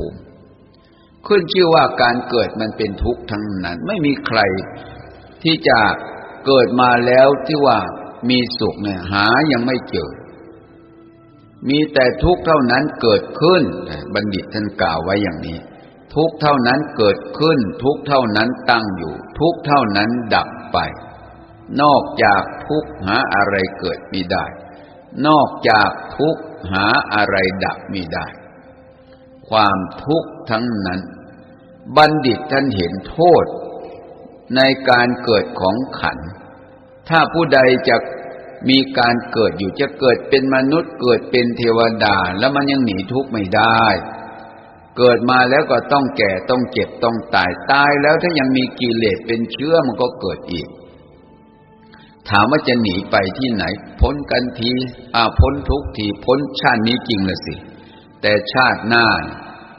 ภูมิ ขึ้นชื่อว่าการเกิดมันเป็นทุกข์ทั้งนั้น ไม่มีใครที่จะเกิดมาแล้วที่ว่ามีสุขเนี่ยหายังไม่เจอ มีแต่ทุกข์เท่านั้นเกิดขึ้น บัณฑิตท่านกล่าวไว้อย่างนี้ ทุกข์เท่านั้นเกิดขึ้น ทุกข์เท่านั้นตั้งอยู่ ทุกข์เท่านั้นดับไป นอกจากทุกข์หาอะไรเกิดไม่ได้ นอกจากทุกข์หาอะไรดับไม่ได้ ความทุกข์ทั้งนั้น บัณฑิตท่านเห็นโทษ ในการเกิดของขัน ถ้าผู้ใดจะมีการเกิดอยู่จะเกิดเป็นมนุษย์เกิดเป็นเทวดาแล้วมันยังหนีทุกข์ไม่ได้ เกิดมาแล้วก็ต้องแก่ต้องเจ็บต้องตายตายแล้วถ้ายังมีกิเลสเป็นเชื้อมันก็เกิดอีก ถามว่าจะหนีไปที่ไหน พ้นกันทีอาพ้นทุกทีพ้นชาตินี้จริงละสิ แต่ชาติหน้า